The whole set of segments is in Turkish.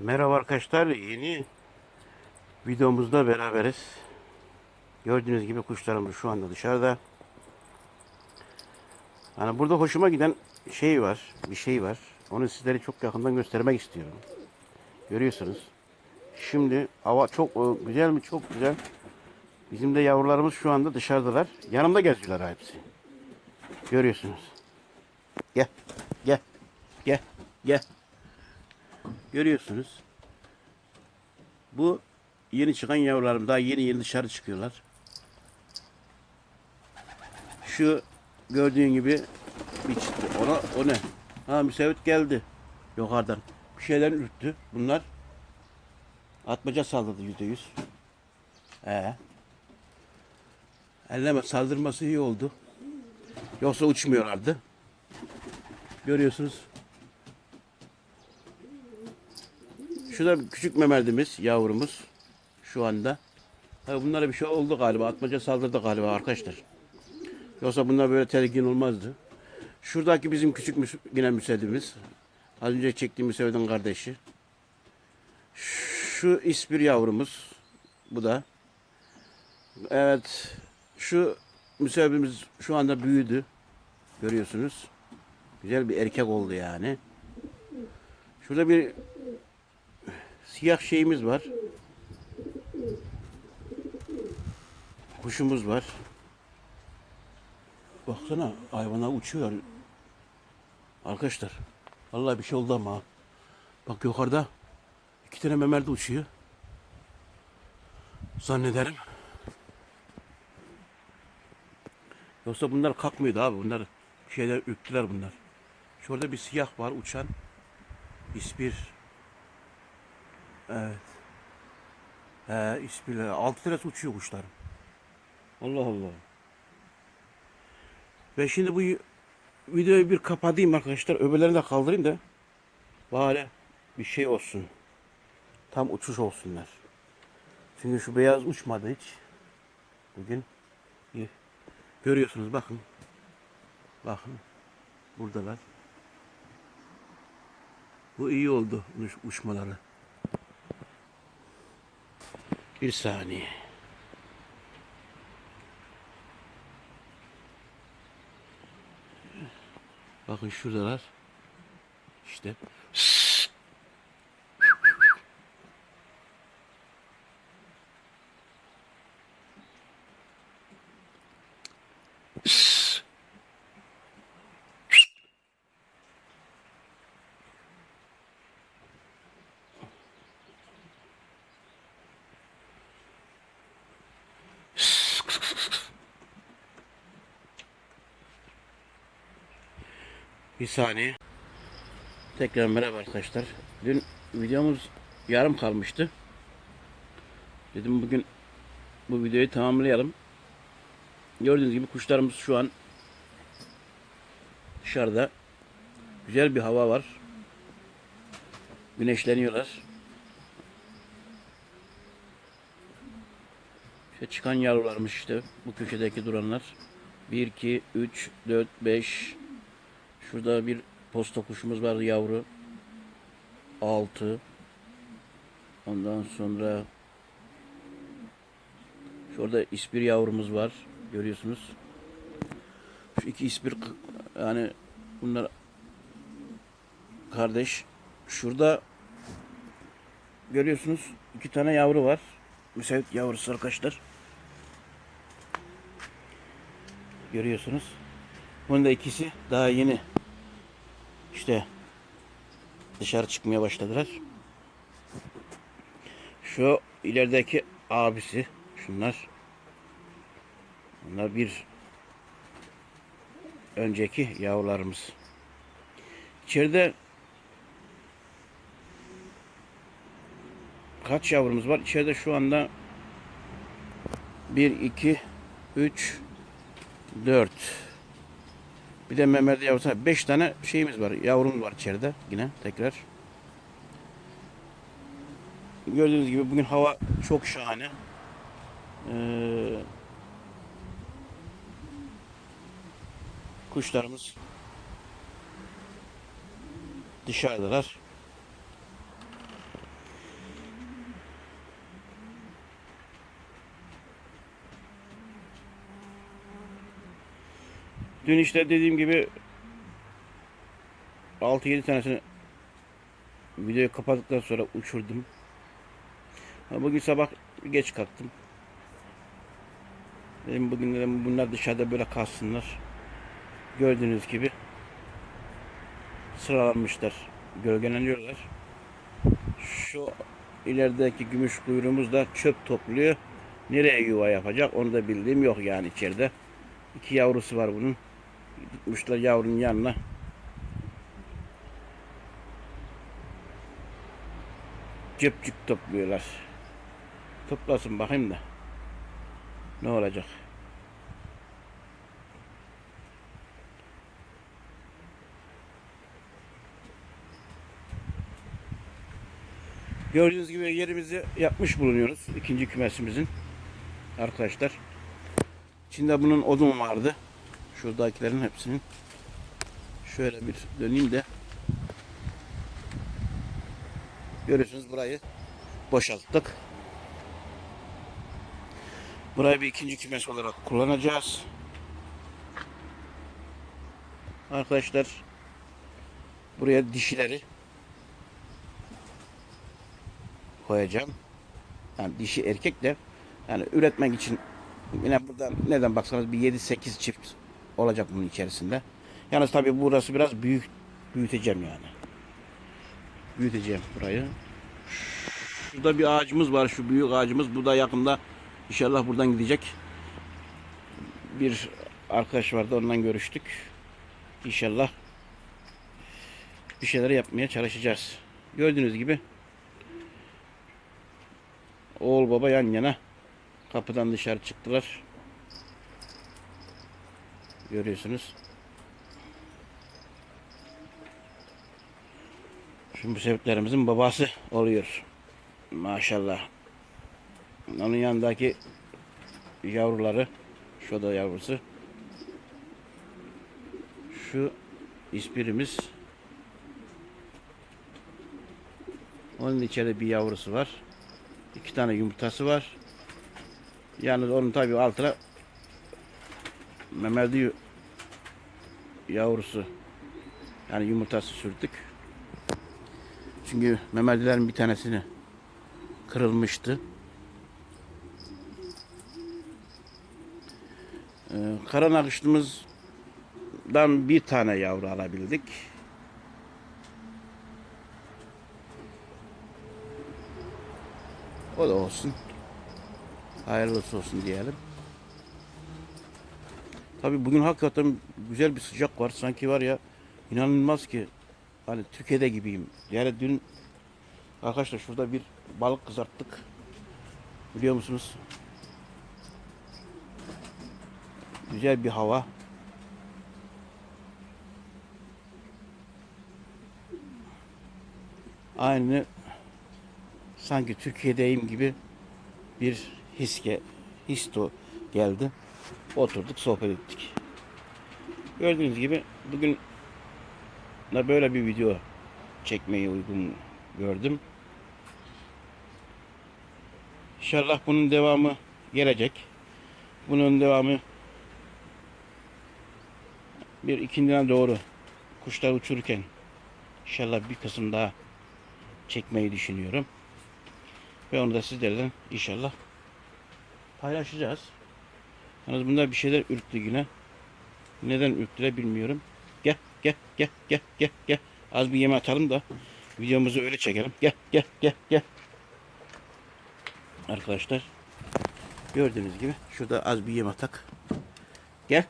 Merhaba arkadaşlar. Yeni videomuzda beraberiz. Gördüğünüz gibi kuşlarımız şu anda dışarıda. Hani burada hoşuma giden şey var, bir şey var. Onu sizlere çok yakından göstermek istiyorum. Görüyorsunuz. Şimdi hava çok e, güzel mi? Çok güzel. Bizim de yavrularımız şu anda dışarıdalar. Yanımda geziyorlar hepsi. Görüyorsunuz. Gel, gel, gel, gel. Görüyorsunuz. Bu yeni çıkan yavrularım. Daha yeni yeni dışarı çıkıyorlar. Şu gördüğün gibi bir çıktı. Ona, o ne? Ha müsevit geldi. Yukarıdan. Bir şeyler ürktü. Bunlar atmaca saldırdı yüzde yüz. Ee. Elleme saldırması iyi oldu. Yoksa uçmuyorlardı. Görüyorsunuz. Şu da küçük memerdimiz, yavrumuz. Şu anda. Ha, bunlara bir şey oldu galiba. Atmaca saldırdı galiba arkadaşlar. Yoksa bunlar böyle tedirgin olmazdı. Şuradaki bizim küçük müs- yine müsedimiz. Az önce çektiğim müsedin kardeşi. Şu ispir yavrumuz. Bu da. Evet. Şu müsebimiz şu anda büyüdü. Görüyorsunuz. Güzel bir erkek oldu yani. Şurada bir siyah şeyimiz var. Kuşumuz var. Baksana hayvanlar uçuyor. Arkadaşlar. Vallahi bir şey oldu ama. Bak yukarıda iki tane memer de uçuyor. Zannederim. Yoksa bunlar kalkmıyordu abi. Bunlar şeyler ürktüler bunlar. Şurada bir siyah var uçan. İspir. Evet. He ispirler. Altı tanesi uçuyor kuşlarım. Allah Allah. Ben şimdi bu videoyu bir kapatayım arkadaşlar. Öbürlerini de kaldırayım da. Bari bir şey olsun. Tam uçuş olsunlar. Çünkü şu beyaz uçmadı hiç. Bugün. Görüyorsunuz bakın. Bakın. Buradalar. Bu iyi oldu uç- uçmaları. Bir saniye. Bakın şuradalar. İşte. Bir saniye. Tekrar merhaba arkadaşlar. Dün videomuz yarım kalmıştı. Dedim bugün bu videoyu tamamlayalım. Gördüğünüz gibi kuşlarımız şu an dışarıda. Güzel bir hava var. Güneşleniyorlar. İşte çıkan yavrularmış işte bu köşedeki duranlar. 1, 2, 3, 4, 5, Şurada bir posta kuşumuz var yavru. 6. Ondan sonra şurada ispir yavrumuz var. Görüyorsunuz. Şu iki ispir yani bunlar kardeş. Şurada görüyorsunuz iki tane yavru var. Müsait yavrusu arkadaşlar. Görüyorsunuz. Bunun da ikisi daha yeni işte dışarı çıkmaya başladılar. Şu ilerideki abisi şunlar. Bunlar bir önceki yavrularımız. İçeride kaç yavrumuz var? İçeride şu anda 1, 2, 3, 4 bir de Mehmet yavrusu. Beş tane şeyimiz var. Yavrumuz var içeride yine tekrar. Gördüğünüz gibi bugün hava çok şahane. Ee, kuşlarımız dışarıdalar. Dün işte dediğim gibi 6-7 tanesini videoyu kapattıktan sonra uçurdum. Bugün sabah geç kalktım. Dedim bugün dedim bunlar dışarıda böyle kalsınlar. Gördüğünüz gibi sıralanmışlar. Gölgeleniyorlar. Şu ilerideki gümüş kuyruğumuz da çöp topluyor. Nereye yuva yapacak onu da bildiğim yok yani içeride. İki yavrusu var bunun. Gitmişler yavrunun yanına. Cepcik topluyorlar. Toplasın bakayım da. Ne olacak? Gördüğünüz gibi yerimizi yapmış bulunuyoruz. ikinci kümesimizin. Arkadaşlar. İçinde bunun odun vardı. Şuradakilerin hepsinin. Şöyle bir döneyim de. Görüyorsunuz burayı boşalttık. Burayı bir ikinci kümes olarak kullanacağız. Arkadaşlar buraya dişileri koyacağım. Yani dişi erkek de yani üretmek için yine buradan neden baksanız bir 7-8 çift olacak bunun içerisinde. Yalnız tabii burası biraz büyük büyüteceğim yani. Büyüteceğim burayı. Şurada bir ağacımız var. Şu büyük ağacımız. Bu da yakında inşallah buradan gidecek. Bir arkadaş vardı. Ondan görüştük. İnşallah bir şeyler yapmaya çalışacağız. Gördüğünüz gibi oğul baba yan yana kapıdan dışarı çıktılar. Görüyorsunuz. Şimdi bu sebeplerimizin babası oluyor. Maşallah. Onun yanındaki yavruları, şu da yavrusu. Şu ispirimiz. Onun içeride bir yavrusu var. İki tane yumurtası var. Yalnız onun tabi altına memeldi yavrusu yani yumurtası sürdük. Çünkü memelilerin bir tanesini kırılmıştı. Ee, kara nakışlımızdan bir tane yavru alabildik. O da olsun. Hayırlısı olsun diyelim. Tabii bugün hakikaten güzel bir sıcak var. Sanki var ya inanılmaz ki hani Türkiye'de gibiyim. Yani dün arkadaşlar şurada bir balık kızarttık. Biliyor musunuz? Güzel bir hava. Aynı sanki Türkiye'deyim gibi bir hiske, histo geldi. Oturduk sohbet ettik. Gördüğünüz gibi bugün da böyle bir video çekmeyi uygun gördüm. İnşallah bunun devamı gelecek. Bunun devamı bir ikindiden doğru kuşlar uçururken inşallah bir kısım daha çekmeyi düşünüyorum. Ve onu da sizlerle inşallah paylaşacağız. Yalnız bunlar bir şeyler ürktü yine. Neden ürktüler bilmiyorum. Gel gel gel gel gel gel. Az bir yeme atalım da videomuzu öyle çekelim. Gel gel gel gel. Arkadaşlar gördüğünüz gibi şurada az bir yem atak. Gel.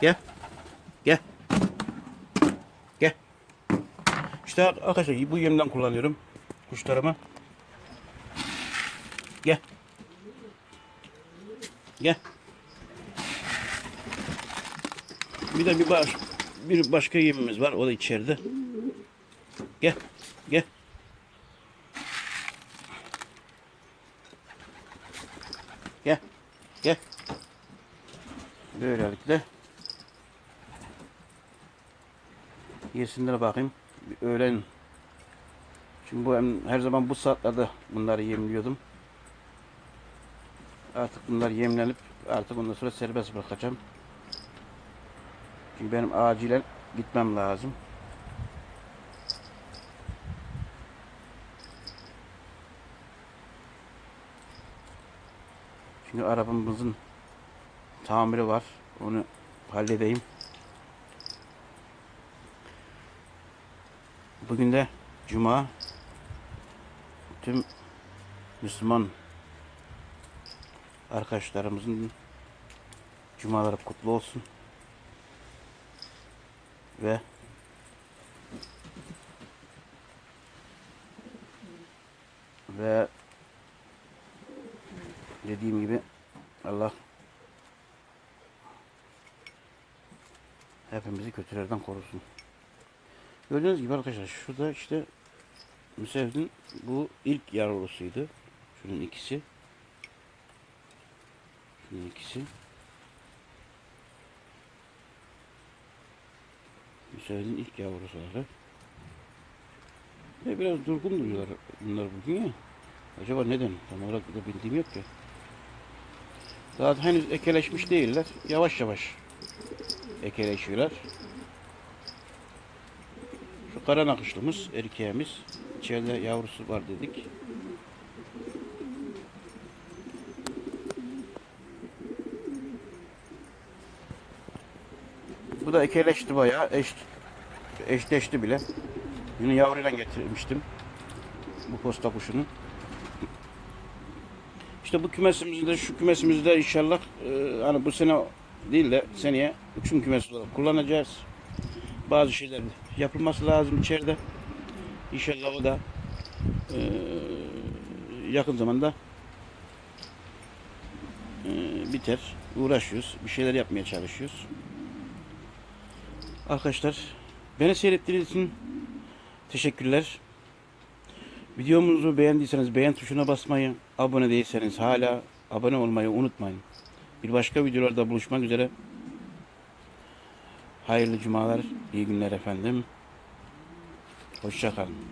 Gel. Gel. Gel. İşte arkadaşlar bu yemden kullanıyorum kuşlarıma. Gel. Gel. Bir de bir baş, bir başka yemimiz var. O da içeride. Gel. Gel. Gel. Gel. Böylelikle yesinler bakayım. Bir öğlen Şimdi bu her zaman bu saatlerde bunları yemliyordum. Artık bunlar yemlenip artık ondan sonra serbest bırakacağım. Çünkü benim acilen gitmem lazım. Çünkü arabamızın tamiri var. Onu halledeyim. Bugün de Cuma. Tüm Müslüman arkadaşlarımızın Cumaları kutlu olsun. Ve ve dediğim gibi Allah hepimizi kötülerden korusun. Gördüğünüz gibi arkadaşlar şurada işte Müsevdin bu ilk yavrusuydu. Şunun ikisi. Şunun ikisi. Müsevdin ilk yavruları. Ve biraz durgun duruyorlar bunlar bugün ya. Acaba neden? Tam olarak da bildiğim yok ya. Daha henüz ekeleşmiş değiller. Yavaş yavaş ekeleşiyorlar. Şu kara nakışlımız, erkeğimiz. İçeride yavrusu var dedik. Da ekeleşti bayağı. Eş, eşleşti bile. Yine yavruyla getirmiştim. Bu posta kuşunu. İşte bu kümesimizde, şu kümesimizde inşallah e, hani bu sene değil de seneye uçum kümesi olarak kullanacağız. Bazı şeyler yapılması lazım içeride. İnşallah o da e, yakın zamanda e, biter. Uğraşıyoruz. Bir şeyler yapmaya çalışıyoruz. Arkadaşlar beni seyrettiğiniz için teşekkürler. Videomuzu beğendiyseniz beğen tuşuna basmayı, abone değilseniz hala abone olmayı unutmayın. Bir başka videolarda buluşmak üzere. Hayırlı cumalar, iyi günler efendim. Hoşçakalın.